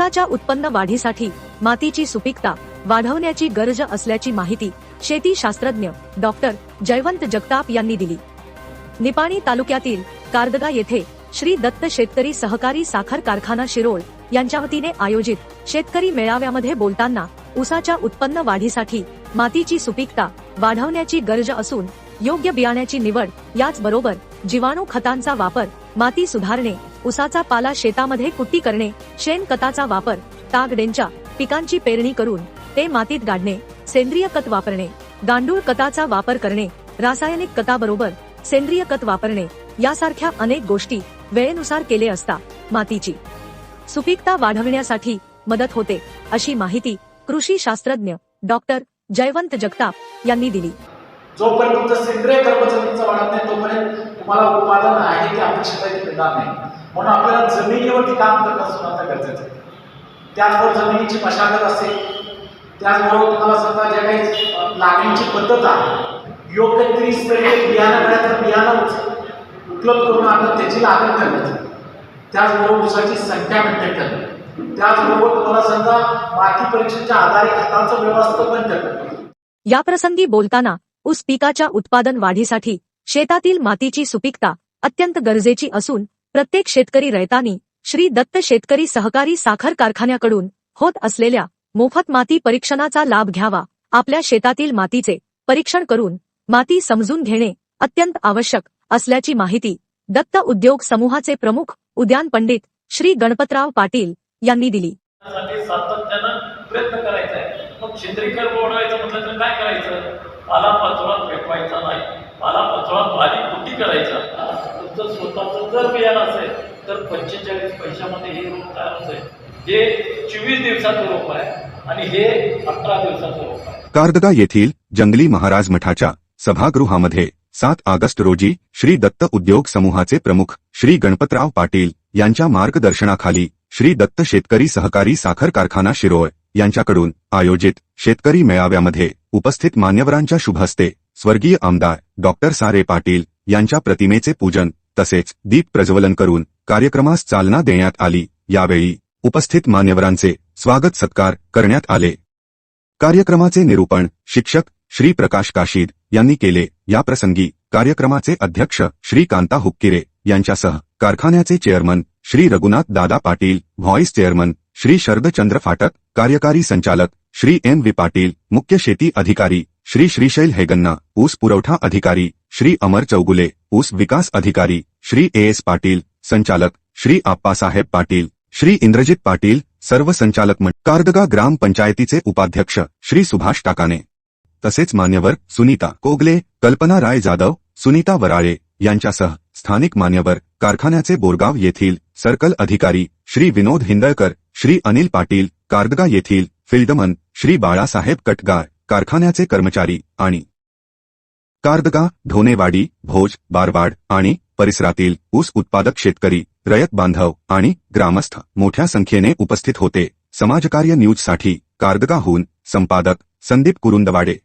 ऊसाच्या उत्पन्न वाढीसाठी मातीची सुपीकता वाढवण्याची गरज असल्याची माहिती शेती शास्त्रज्ञ डॉक्टर जयवंत जगताप यांनी दिली. निपाणी तालुक्यातील कारदगा येथे श्री दत्त शेतकरी सहकारी साखर कारखाना शिरोळ यांच्या वतीने आयोजित शेतकरी मेळाव्यामध्ये बोलताना ऊसाच्या उत्पन्न वाढीसाठी मातीची सुपीकता वाढवण्याची गरज असून योग्य बियाण्याची निवड याचबरोबर जीवाणू खतांचा वापर माती सुधारणे ऊसाचा पाला शेतामध्ये कुट्टी करणे शेणखताचा वापर तागडेंच्या पिकांची पेरणी करून ते मातीत गाडणे सेंद्रिय खत वापरणे गांडूळ खताचा वापर करणे रासायनिक खताबरोबर सेंद्रिय खत वापरणे यासारख्या अनेक गोष्टी वेळेनुसार केले असता मातीची सुपीकता वाढवण्यासाठी मदत होते अशी माहिती कृषी शास्त्रज्ञ डॉक्टर जयवंत जगताप यांनी दिली. जोपर्यंत सेंद्रिय कर्मचारीचं वाढत नाही तोपर्यंत तुम्हाला उत्पादन आहे ते अपेक्षित आहे ते मिळणार नाही. म्हणून आपल्याला जमिनीवरती काम करणं सुद्धा आता गरजेचं आहे. त्याचबरोबर जमिनीची मशागत असेल त्याचबरोबर तुम्हाला समजा ज्या काही लागणीची पद्धत आहे योग्य तीस टक्के बियाणं मिळालं बियाणं उपलब्ध करून आणणं त्याची लागण करण्याची त्याचबरोबर ऊसाची संख्या मेंटेन करणं त्याचबरोबर तुम्हाला समजा माती परीक्षेच्या आधारे खतांचं व्यवस्थापन करणं याप्रसंगी बोलताना ऊस पिकाच्या उत्पादन वाढीसाठी शेतातील मातीची सुपीकता अत्यंत गरजेची असून प्रत्येक शेतकरी रयतानी श्री दत्त शेतकरी सहकारी साखर कारखान्याकडून होत असलेल्या मोफत माती परीक्षणाचा लाभ घ्यावा. आपल्या शेतातील मातीचे परीक्षण करून माती समजून घेणे अत्यंत आवश्यक असल्याची माहिती दत्त उद्योग समूहाचे प्रमुख उद्यान पंडित श्री गणपतराव पाटील यांनी दिली. सातत्यानं प्रयत्न करायचा आहे. मग छिद्रीकर म्हटलं तर काय करायचं? आला पचोळा फेकवायचा नाही. मला पचोळा बारीक कुठे करायचा? तुमचं स्वतःचं जर बियाण असेल तर पंचेचाळीस पैशामध्ये हे रोप तयार होते जे चोवीस दिवसाचं रोप आहे आणि हे अठरा दिवसाचं रोप आहे. कारदगा येथील जंगली महाराज मठाच्या सभागृहामध्ये सात ऑगस्ट रोजी श्री दत्त उद्योग समूहाचे प्रमुख श्री गणपतराव पाटील यांच्या मार्गदर्शनाखाली श्री दत्त शेतकरी सहकारी साखर कारखाना शिरोळ यांच्याकडून आयोजित शेतकरी मेळाव्यामध्ये उपस्थित मान्यवरांच्या शुभहस्ते स्वर्गीय आमदार डॉक्टर सारे पाटील यांच्या प्रतिमेचे पूजन तसेच दीप प्रज्वलन करून कार्यक्रमास चालना देण्यात आली. यावेळी उपस्थित मान्यवरांचे स्वागत सत्कार करण्यात आले. कार्यक्रमाचे निरूपण शिक्षक श्री प्रकाश काशीद यांनी केले. याप्रसंगी कार्यक्रमाचे अध्यक्ष श्री कांता हुक्किरे यांच्यासह कारखान्याचे chairman Shri Raghunath Dada Patil vice chairman Shri Sharadchandra Phatak कार्यकारी संचालक श्री एन व्ही पाटील मुख्य शेती अधिकारी श्री श्रीशैल हेगन्ना ऊस पुरवठा अधिकारी श्री अमर चौगुले ऊस विकास अधिकारी श्री ए एस पाटील संचालक श्री आप्पासाहेब पाटील श्री इंद्रजित पाटील सर्व संचालक कार्दगा कारदगा ग्राम पंचायतीचे उपाध्यक्ष श्री सुभाष टाकाने. तसेच मान्यवर सुनीता कोगले कल्पना राय जाधव सुनीता वराळे यांच्यासह स्थानिक मान्यवर कारखान्याचे बोरगाव येथील सर्कल अधिकारी श्री विनोद हिंदळकर श्री अनिल पाटील कारदगा येथील फिल्डमन श्री बाळासाहेब कटगार कारखान्याचे कर्मचारी आणि कारदगा ढोनेवाडी भोज बारवाड आणि परिसरातील ऊस उत्पादक शेतकरी रयत बांधव आणि ग्रामस्थ मोठ्या संख्येने उपस्थित होते. समाजकार्य न्यूजसाठी कारदगाहून संपादक संदीप कुरुंदवाडे.